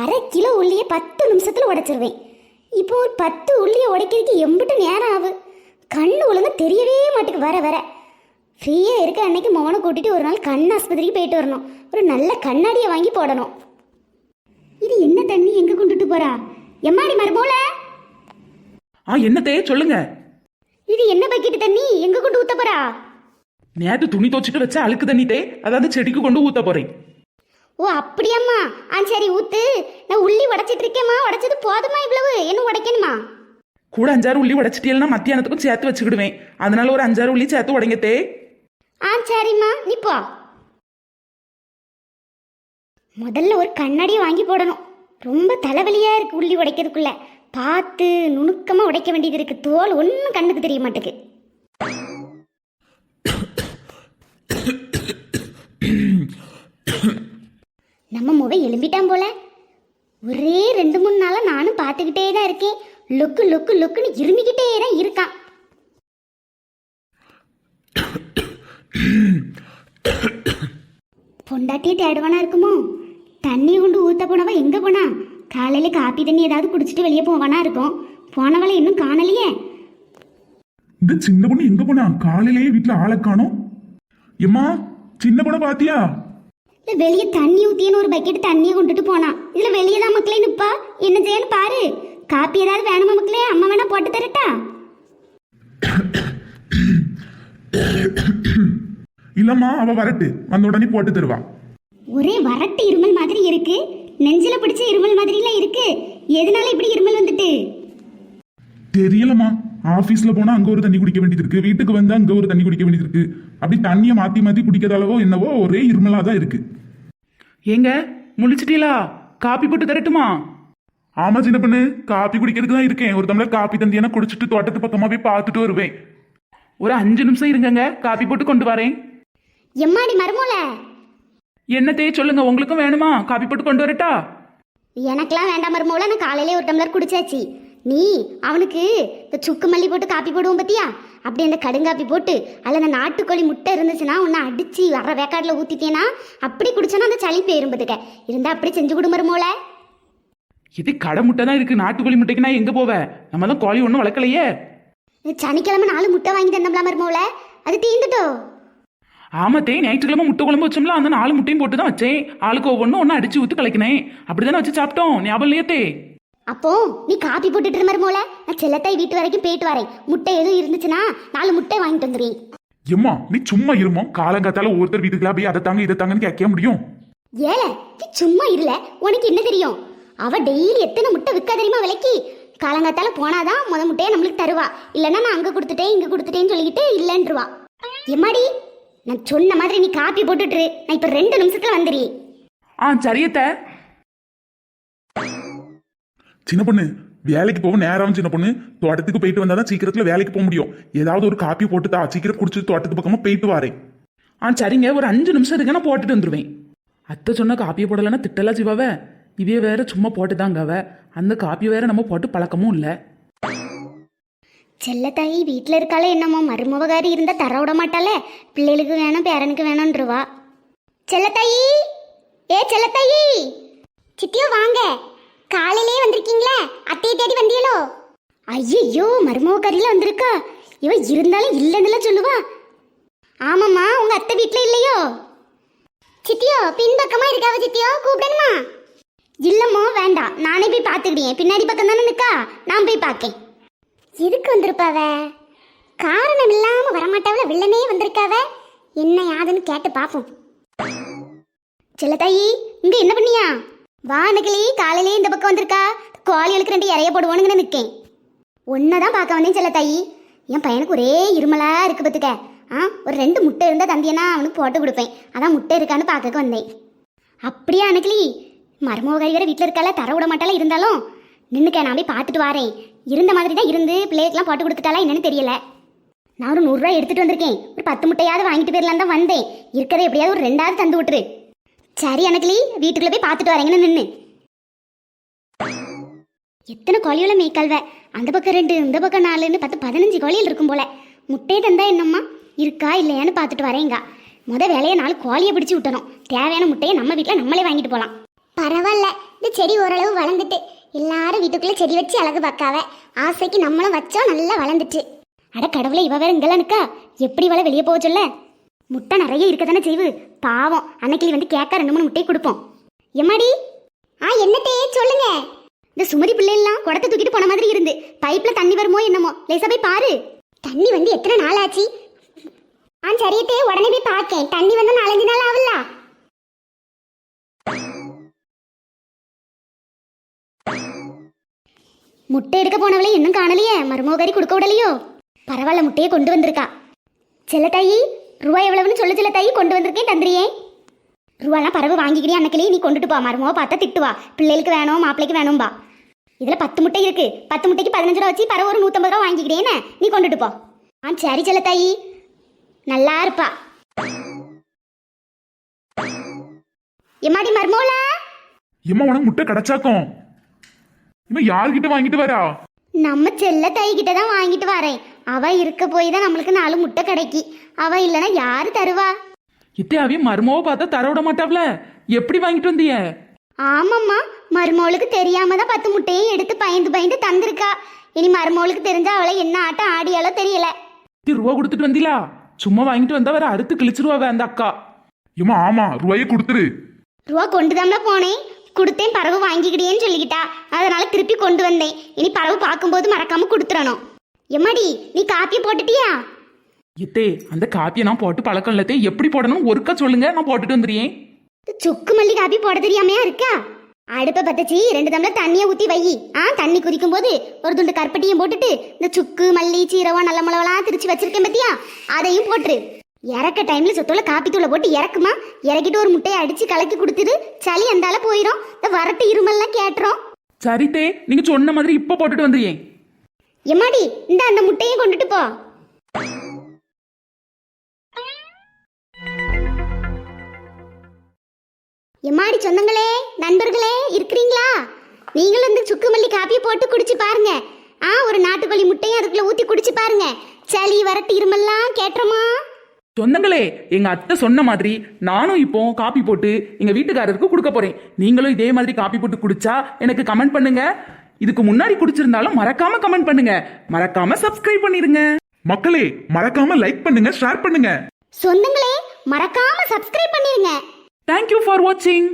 அரை கிலோ உள்ளியை பத்து நிமிஷத்தில் உடைச்சிருவேன். இப்போ ஒரு பத்து உள்ளியை உடைக்கிறதுக்கு எம்பிட்டு நேரம் ஆகும் கண்ணு ஒழுங்கா தெரியவே மாட்டுக்கு வர வர. ஃப்ரீயாக இருக்க அன்னைக்கு மோனை கூட்டிட்டு ஒரு நாள் கண் ஆஸ்பத்திரிக்கு போயிட்டு வரணும். ஒரு நல்ல கண்ணாடியை வாங்கி போடணும். இது என்ன தண்ணி? எங்க கொண்டுட்டு போறா? எம்மாடி மருமோல ஆ என்னத்தே? சொல்லுங்க. இது என்ன பக்கெட் தண்ணி? எங்க கொண்டு ஊத்த போறா? நேத்து துணி துவச்சிட்டு வச்ச அழுக்கு தண்ணித்தே. அதாவது செடிக்கு கொண்டு ஊத்த போறேன். ஓ அப்படியாம்மா. ஆ சரி ஊத்து. நான் உள்ளி உடைச்சிட்டு இருக்கேம்மா உடைச்சது போதுமா இவ்வளவு. என்ன உடைக்கணுமா? கூட அஞ்சாறு உள்ளி உடைச்சிட்டேன்னா மத்தியானத்துக்கும் சேர்த்து வச்சுக்கிடுவேன். அதனால ஒரு அஞ்சாறு உள்ளி சேர்த்து உடைங்கத்தே. ஆ சரிம்மா. நீ போ. முதல்ல ஒரு கண்ணாடியை வாங்கி போடணும். ரொம்ப தலைவலியா இருக்கு உள்ளி உடைக்கிறதுக்குள்ள. பார்த்து நுணுக்கமா உடைக்க வேண்டியது இருக்கு. தோல் ஒன்றும் கண்ணுக்கு தெரிய மாட்டேங்குது. நம்ம முகம் எலும்பிட்டான் போல. ஒரே ரெண்டு மூணு நாளாக நானும் பார்த்துக்கிட்டே தான் இருக்கேன். லுக்கு லுக்கு லுக்குன்னு இருமிக்கிட்டே தான் இருக்கான். பொண்டாட்டியே தேடுவானா இருக்குமோ? தண்ணி கொண்டு ஊத்த போனவன் எங்கே போனா? காலையில் காப்பி தண்ணி ஏதாவது குடிச்சிட்டு வெளியே போவானா இருக்கும். போனவளை இன்னும் காணலையே. இந்த சின்ன பொண்ணு எங்க போனா? காலையிலேயே வீட்டுல ஆளை காணும். எம்மா சின்ன பொண்ணை பாத்தியா? இல்ல வெளியே தண்ணி ஊத்தியன்னு ஒரு பக்கெட் தண்ணியை கொண்டுட்டு போனா. இதுல வெளியே தான் மக்களே நிப்பா? என்ன செய்யன்னு பாரு. காப்பி ஏதாவது வேணுமா மக்களே? அம்மா வேணா போட்டு தரட்டா? இல்லம்மா அவ வரட்டு. வந்த உடனே போட்டு தருவா. ஒரே வறட்டு இருமல் மாதிரி இருக்கு. நெஞ்சில பிடிச்ச இருமல் மாதிரிலாம் இருக்கு. எதனால இப்படி இருமல் வந்துட்டு? தெரியலம்மா. ஆபீஸ்ல போனா அங்க ஒரு தண்ணி குடிக்க வேண்டியது இருக்கு. வீட்டுக்கு வந்தா அங்க ஒரு தண்ணி குடிக்க வேண்டியது இருக்கு. அப்படி தண்ணியை மாத்தி மாத்தி குடிக்காத அளவோ என்னவோ ஒரே இருமலா தான் இருக்கு. ஏங்க முழிச்சிட்டீங்களா காப்பி போட்டு தரட்டுமா? ஆமா சின்ன பொண்ணு. காப்பி குடிக்கிறதுக்கு தான் இருக்கேன். ஒரு டம்ளர் காப்பி தந்தியான குடிச்சிட்டு தோட்டத்து பக்கமா போய் பார்த்துட்டு வருவேன். ஒரு அஞ்சு நிமிஷம் இருங்கங்க. காப்பி போட்டு கொண்டு வரேன். எம்மாடி மருமோல என்னத்தே சொல்லுங்க உங்களுக்கும் வேணுமா? காப்பி போட்டு கொண்டு வரட்டா? எனக்கெல்லாம் வேண்டாம் மருமோல நான் காலையிலே ஒரு டம்ளர் குடிச்சாச்சு. நீ அவனுக்கு இந்த சுக்கு மல்லி போட்டு காப்பி போடுவோம் பத்தியா? அப்படி அந்த கடுங்காப்பி போட்டு அதில் அந்த நாட்டுக்கோழி முட்டை இருந்துச்சுன்னா உன்னை அடிச்சு வர வேக்காட்டில் ஊற்றிட்டேனா அப்படி குடிச்சோன்னா அந்த சளி போயிரும் பத்துக்க. இருந்தா அப்படி செஞ்சு கொடு மருமோல இது கடை முட்டை தான் இருக்கு. நாட்டுக்கோழி முட்டைக்கு நான் எங்க போவேன்? நம்ம தான் கோழி ஒன்றும் வளர்க்கலையே. சனிக்கிழமை நாலு முட்டை வாங்கி தந்தோம்ல மருமோல அது தீந்துட்டோ? ஆமாத்தே ஞாயிற்றுக்கிழமை முட்டை குழம்பு வச்சோம்ல அந்த நாலு முட்டையும் போட்டு தான் வச்சேன். ஆளுக்கு ஒவ்வொன்றும் ஒன்று அடிச்சு ஊற்றி கலக்கினேன். அப்படிதானே வச்சு சாப்பிட்டோம்? ஞாபகம் இல்லையத்தே அப்போ நீ காப்பி போட்டுட்டு இருந்த மருமோல நான் செல்லத்தாய் வீட்டு வரைக்கும் போயிட்டு வரேன். முட்டை எதுவும் இருந்துச்சுன்னா நாலு முட்டை வாங்கிட்டு வந்துடுறேன் எம்மா நீ சும்மா இருமோ. காலங்காத்தால ஒவ்வொருத்தர் வீட்டுக்குலாம் போய் அதை தாங்க இதை தாங்கன்னு கேட்க முடியும். ஏல நீ சும்மா இருல. உனக்கு என்ன தெரியும்? அவ டெய்லி எத்தனை முட்டை விற்க தெரியுமா விலைக்கு? காலங்காத்தால போனாதான் முத முட்டையை நம்மளுக்கு தருவா. இல்லைன்னா நான் அங்க கொடுத்துட்டேன் இங்க கொடுத்துட்டேன்னு சொல்லிக்கிட்டு இல்லைன்றுவா. எம்மாடி நான் சொன்ன மாதிரி நீ காப்பி போட்டுட்டு. நான் இப்ப ரெண்டு நிமிஷத்துல வந்துடுறேன் ஆ சரியத்த. சின்ன பொண்ணு வேலைக்கு போக நேரம் சின்ன பொண்ணு தோட்டத்துக்கு போயிட்டு வந்தாதான் சீக்கிரத்துல வேலைக்கு போக முடியும். ஏதாவது ஒரு காப்பி போட்டு தா சீக்கிரம் குடிச்சு தோட்டத்து பக்கமா போயிட்டு வரேன் ஆ சரிங்க ஒரு அஞ்சு நிமிஷம் இருக்கு நான் போட்டுட்டு வந்துடுவேன் அத்தை சொன்ன காப்பியை போடலைன்னா திட்டலாம் சிவாவ இதே வேற சும்மா போட்டு தாங்க அவ அந்த காப்பி வேற நம்ம போட்டு பழக்கமும் இல்லை. செல்லத்தாயி வீட்டில் இருக்காளே என்னமோ மருமவகாரி இருந்தா தர விட மாட்டாளே. பிள்ளைகளுக்கு வேணும் பேரனுக்கு வேணும்ன்றவா. செல்லத்தாயி ஏ செல்லத்தாயி சித்தியோ வாங்க. காலையிலே வந்திருக்கீங்களே? அத்தையை தேடி வந்தீங்களோ? ஐயோ மருமவகாரியில வந்திருக்கா? இவ இருந்தாலும் இல்லைன்னுலாம் சொல்லுவா. ஆமாம்மா உங்க அத்தை வீட்டில் இல்லையோ? சித்தியோ பின்பக்கமா இருக்காவ சித்தியோ? கூப்பிடணுமா? இல்லம்மா வேண்டாம். நானே போய் பார்த்துக்கிட்டேன் பின்னாடி பக்கம் தானே நிக்கா? நான் போய் பார்க்கேன். எதுக்கு வந்திருப்பாவ? காரணம் இல்லாம வரமாட்டாவல வில்லனே வந்திருக்காவ? என்ன யாதுன்னு கேட்டு பார்ப்போம். செல்ல தாயி இங்க என்ன பண்ணியா? வா நகிலி காலையிலே இந்த பக்கம் வந்திருக்கா? கோழிகளுக்கு ரெண்டு இறைய போடுவோனுங்கன்னு நிற்கேன் தான் பார்க்க வந்தேன் செல்லத்தாயி என் பையனுக்கு ஒரே இருமலா இருக்கு பத்துக்க ஆ ஒரு ரெண்டு முட்டை இருந்தால் தந்தியனா அவனுக்கு போட்டு கொடுப்பேன். அதான் முட்டை இருக்கான்னு பார்க்க வந்தேன். அப்படியா அணுக்களி மருமகரி வீட்டில் இருக்கால தர விட மாட்டால இருந்தாலும்? நின்னுக்க நான் போய் பார்த்துட்டு வரேன். இருந்த மாதிரி தான் இருந்து பிள்ளைகளுக்குலாம் போட்டு கொடுத்துட்டாலா என்னன்னு தெரியல. நான் ஒரு நூறுரூவா எடுத்துட்டு வந்திருக்கேன். ஒரு பத்து முட்டையாவது வாங்கிட்டு போயிடலாம் தான் வந்தேன். இருக்கிறத எப்படியாவது ஒரு ரெண்டாவது தந்து விட்டுரு. சரி அனகிளி வீட்டுக்குள்ள போய் பார்த்துட்டு வரேங்கன்னு நின்று எத்தனை கோழியோல மேய்க்கால்வ? அந்த பக்கம் ரெண்டு இந்த பக்கம் நாலுன்னு பத்து பதினஞ்சு கோழியில் இருக்கும் போல. முட்டையை தந்தா என்னம்மா? இருக்கா இல்லையான்னு பார்த்துட்டு வரேங்க. முத வேலையை நாலு கோழியை பிடிச்சி விட்டணும் தேவையான முட்டையை நம்ம வீட்டில் நம்மளே வாங்கிட்டு போகலாம் பரவாயில்ல. இந்த செடி ஓரளவு வளர்ந்துட்டு. எல்லாரும் வீட்டுக்குள்ளே செடி வச்சு அழகு பார்க்காவ. ஆசைக்கு நம்மளும் வச்சோம் நல்லா வளர்ந்துட்டு. அட கடவுளை இவ வேற இங்கெல்லாம் எப்படி வள வெளியே போக சொல்ல? முட்டை நிறைய இருக்க தானே செய்வு? பாவம். அன்னைக்கு வந்து கேட்க ரெண்டு மூணு முட்டையை கொடுப்போம். எம்மாடி? ஆ என்னத்தே? சொல்லுங்க. இந்த சுமதி பிள்ளைலாம் குடத்தை தூக்கிட்டு போன மாதிரி இருந்து. பைப்ல தண்ணி வருமோ என்னமோ? லேசா போய் பாரு. தண்ணி வந்து எத்தனை நாள் ஆச்சு ஆ சரியத்தே. உடனே போய் பார்க்கேன் தண்ணி வந்து நாலஞ்சு நாள் ஆகல முட்டை எடுக்க போனவளே இன்னும் காணலையே. மருமகரி கொடுக்க விடலையோ? பரவாயில்ல முட்டையை கொண்டு வந்திருக்கா. செல்ல தாயி ரூபா எவ்வளவுன்னு சொல்லு செல்ல தாயி கொண்டு வந்திருக்கேன் தந்துறியே ரூபாலாம் பறவை வாங்கிக்கிறியா அன்னைக்கிலே? நீ கொண்டுட்டு போ மருமக பார்த்தா திட்டுவா பிள்ளைகளுக்கு வேணும் மாப்பிள்ளைக்கு வேணும்பா இதுல பத்து முட்டை இருக்கு. பத்து முட்டைக்கு பதினஞ்சு ரூபா வச்சு பறவை ஒரு நூத்தம்பது ரூபா வாங்கிக்கிறேன்னு நீ கொண்டுட்டு போ. ஆ சரி செல்ல தாயி. நல்லா இருப்பா. எம்மாடி மர்மோலா எம்மா உனக்கு முட்டை கிடைச்சாக்கும். இம்மா யார்கிட்ட வாங்கிட்டு வரா? நம்ம செல்ல தாய் கிட்ட தான் வாங்கிட்டு வரேன். அவ இருக்க போய் தான் நம்மளுக்கு நாலு முட்டை கிடைக்கி. அவ இல்லைன்னா யாரு தருவா? இத்தே அவையும் மருமவ பார்த்தா தர விட மாட்டாவ்ல? எப்படி வாங்கிட்டு வந்திய? ஆமாம்மா மருமவளுக்கு தெரியாம தான் பத்து முட்டையும் எடுத்து பயந்து பயந்து தந்திருக்கா. இனி மருமவளுக்கு தெரிஞ்சா அவளை என்ன ஆட்டம் ஆடியாலோ தெரியல. இத்தி ரூபா கொடுத்துட்டு வந்தீங்களா சும்மா வாங்கிட்டு வந்தா வேற அறுத்து கிழிச்சிருவாவ அந்த அக்கா. ஏம்மா ஆமா ரூபாயை கொடுத்துரு. ரூபா கொண்டு தாம்ல போனேன். கொடுத்தேன் பறவை வாங்கிக்கிடியேன்னு சொல்லிக்கிட்டா. அதனால திருப்பி கொண்டு வந்தேன். இனி பறவை பார்க்கும்போது மறக்காம கொடுத்துறணும் எம்மாடி நீ காப்பி போட்டுட்டியா? இத்தே அந்த காப்பியை நான் போட்டு பழக்கம் இல்லத்தே எப்படி போடணும் ஒருக்கா சொல்லுங்க நான் போட்டுட்டு வந்துடுறேன். சுக்கு மல்லி காப்பி போட தெரியாமையா இருக்கா? அடுப்பை பத்தச்சு ரெண்டு டம்ளர் தண்ணியை ஊற்றி வை. ஆ தண்ணி குதிக்கும் போது ஒரு துண்டு கருப்பட்டியும் போட்டுட்டு இந்த சுக்கு மல்லி சீரகம் நல்ல மிளகெல்லாம் திரிச்சு வச்சிருக்கேன் பத்தியா? அதையும் போட்டுரு. இறக்க டைம்ல சொத்தோல காப்பி தூளை போட்டு இறக்குமா? இறக்கிட்டு ஒரு முட்டையை அடிச்சு கலக்கி கொடுத்துரு. சளி அந்தால போயிடும் இந்த வரட்டு இருமல்லாம் கேட்டுரும். சரித்தே நீங்க சொன்ன மாதிரி இப்ப போட்டுட்டு வந்துடுறேன். எம்மாடி இந்த அந்த முட்டையும் கொண்டுட்டு போ. எம்மாடி சொந்தங்களே நண்பர்களே இருக்கிறீங்களா? நீங்களும் இந்த சுக்கு மல்லி காப்பியை போட்டு குடிச்சு பாருங்க. ஆ ஒரு நாட்டுக்கோழி முட்டையும் அதுக்குள்ள ஊத்தி குடிச்சு பாருங்க. சளி வரட்டு இருமெல்லாம் கேட்டுறோமா சொந்தங்களே எங்க அத்தை சொன்ன மாதிரி நானும் இப்போ காப்பி போட்டு எங்க வீட்டுக்காரருக்கு கொடுக்க போறேன். நீங்களும் இதே மாதிரி காப்பி போட்டு குடிச்சா எனக்கு கமெண்ட் பண்ணுங்க. இதுக்கு முன்னாடி குடிச்சிருந்தாலும் மறக்காம கமெண்ட் பண்ணுங்க. மறக்காம சப்ஸ்கிரைப் பண்ணிருங்க மக்களே மறக்காம லைக் பண்ணுங்க ஷேர் பண்ணுங்க. சொந்தங்களே மறக்காம சப்ஸ்கிரைப் பண்ணிருங்க தேங்க்யூ ஃபார் வாட்சிங்